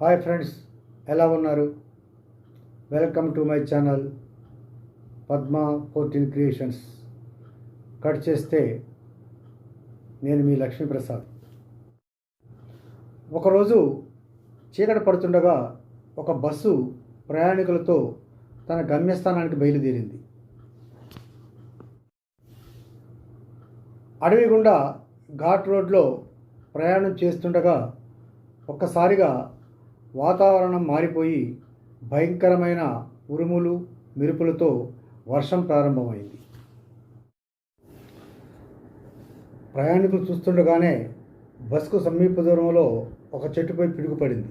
Hi friends ఎలా ఉన్నారు? Welcome to my channel Padma fourteen creations. Cut చేస్తే నేను మీ లక్ష్మీప్రసాద్. ఒకరోజు చీకట పడుతుండగా ఒక బస్సు ప్రయాణికులతో తన గమ్యస్థానానికి బయలుదేరింది. అడవి గుండా ఘాట్ రోడ్లో ప్రయాణం చేస్తుండగా ఒక్కసారిగా వాతావరణం మారిపోయి భయంకరమైన ఉరుములు మెరుపులతో వర్షం ప్రారంభమైంది. ప్రయాణికులు చూస్తుండగానే బస్కు సమీప దూరంలో ఒక చెట్టుపై పిడుగుపడింది.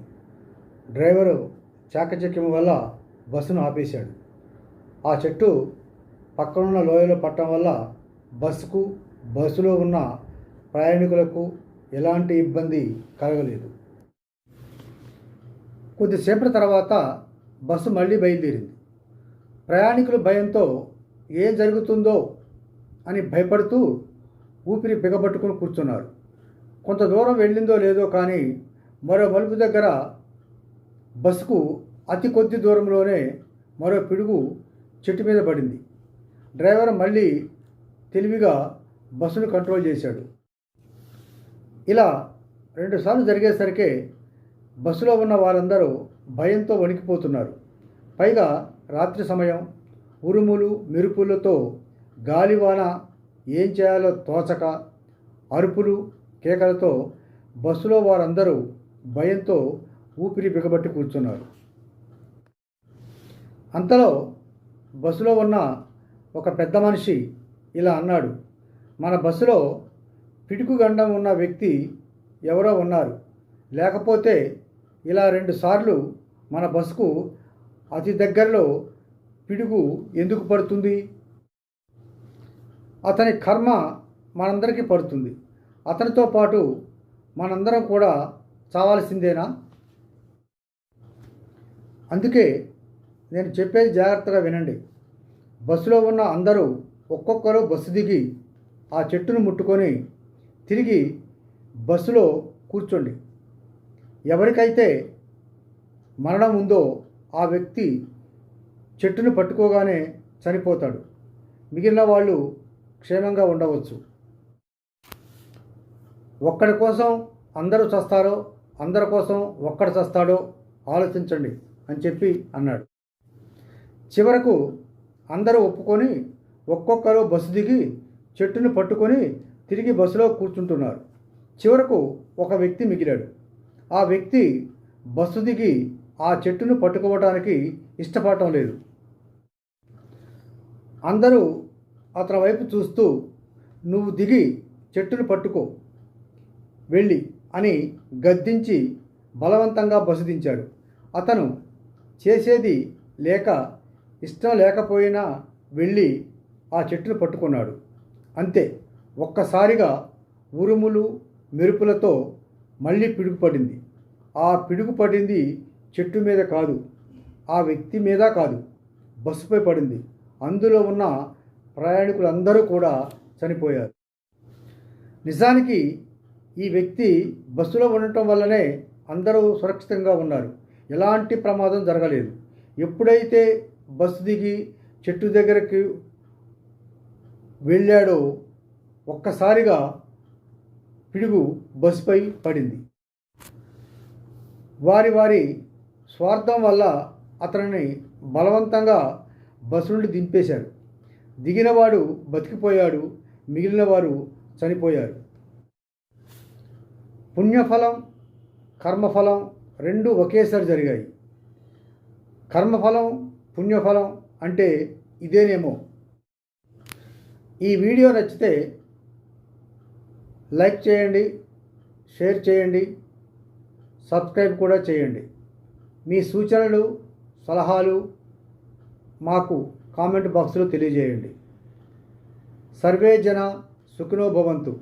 డ్రైవరు చాకచక్యం వల్ల బస్సును ఆపేశాడు. ఆ చెట్టు పక్కనున్న లోయలో పట్టడం వల్ల బస్సుకు బస్సులో ఉన్న ప్రయాణికులకు ఎలాంటి ఇబ్బంది కలగలేదు. కొద్దిసేపటి తర్వాత బస్సు మళ్ళీ బయలుదేరింది. ప్రయాణికులు భయంతో ఏం జరుగుతుందో అని భయపడుతూ ఊపిరి బిగబట్టుకుని కూర్చున్నారు. కొంత దూరం వెళ్ళిందో లేదో కానీ మరో మలుపు దగ్గర బస్సుకు అతి కొద్ది దూరంలోనే మరో పిడుగు చెట్టు మీద పడింది. డ్రైవర్ మళ్ళీ తెలివిగా బస్సును కంట్రోల్ చేశాడు. ఇలా రెండుసార్లు జరిగేసరికి బస్సులో ఉన్న వారందరూ భయంతో వణికిపోతున్నారు. పైగా రాత్రి సమయం ఉరుములు మెరుపులతో గాలివాన ఏం చేయాలో తోచక అరుపులు కేకలతో బస్సులో వారందరూ భయంతో ఊపిరి బిగబట్టి కూర్చున్నారు. అంతలో బస్సులో ఉన్న ఒక పెద్ద మనిషి ఇలా అన్నాడు మన బస్సులో పిడుకు గండం ఉన్న వ్యక్తి ఎవరో ఉన్నారు. లేకపోతే ఇలా రెండుసార్లు మన బస్సుకు అతి దగ్గరలో పిడుగు ఎందుకు పడుతుంది? అతని కర్మ మనందరికీ పడుతుంది. అతనితో పాటు మనందరం కూడా చావాల్సిందేనా? అందుకే నేను చెప్పేది జాగ్రత్తగా వినండి. బస్సులో ఉన్న అందరూ ఒక్కొక్కరు బస్సు దిగి ఆ చెట్టును ముట్టుకొని తిరిగి బస్సులో కూర్చోండి. ఎవరికైతే మరణం ఉందో ఆ వ్యక్తి చెట్టును పట్టుకోగానే చనిపోతాడు. మిగిలిన వాళ్ళు క్షేమంగా ఉండవచ్చు. ఒక్కడి కోసం అందరూ చస్తారో అందరి కోసం ఒక్కడు చస్తాడో ఆలోచించండి అని చెప్పి అన్నాడు. చివరకు అందరూ ఒప్పుకొని ఒక్కొక్కరు బస్సు దిగి చెట్టును పట్టుకొని తిరిగి బస్సులో కూర్చుంటున్నారు. చివరకు ఒక వ్యక్తి మిగిలాడు. ఆ వ్యక్తి బస్సు దిగి ఆ చెట్టును పట్టుకోవడానికి ఇష్టపడటం లేదు. అందరూ అతని వైపు చూస్తూ నువ్వు దిగి చెట్టును పట్టుకో వెళ్ళి అని గద్దించి బలవంతంగా బస్సు దించాడు. అతను చేసేది లేక ఇష్టం లేకపోయినా వెళ్ళి ఆ చెట్టును పట్టుకున్నాడు. అంతే ఒక్కసారిగా ఉరుములు మెరుపులతో మళ్ళీ పిడుగు పడింది ఆ పిడుగు పడింది చెట్టు మీద కాదు ఆ వ్యక్తి మీద కాదు బస్సుపై పడింది. అందులో ఉన్న ప్రయాణికులందరూ కూడా చనిపోయారు. నిజానికి ఈ వ్యక్తి బస్సులో ఉండటం వల్లనే అందరూ సురక్షితంగా ఉన్నారు. ఎలాంటి ప్రమాదం జరగలేదు. ఎప్పుడైతే బస్సు దిగి చెట్టు దగ్గరికి వెళ్ళాడో ఒక్కసారిగా పిడుగు బస్సుపై పడింది. వారి వారి స్వార్థం వల్ల అతనిని బలవంతంగా బస్సు నుండి దింపేశారు. దిగినవాడు బతికిపోయాడు మిగిలిన వారు చనిపోయారు. పుణ్యఫలం కర్మఫలం రెండు ఒకేసారి జరిగాయి. కర్మఫలం పుణ్యఫలం అంటే ఇదేనేమో. ఈ వీడియో నచ్చితే లైక్ చేయండి షేర్ చేయండి సబ్స్క్రైబ్ కూడా చేయండి. మీ సూచనలు సలహాలు మాకు కామెంట్ బాక్స్లో తెలియజేయండి. సర్వే జన సుఖినో భవంతు.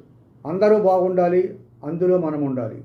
అందరూ బాగుండాలి అందులో మనం ఉండాలి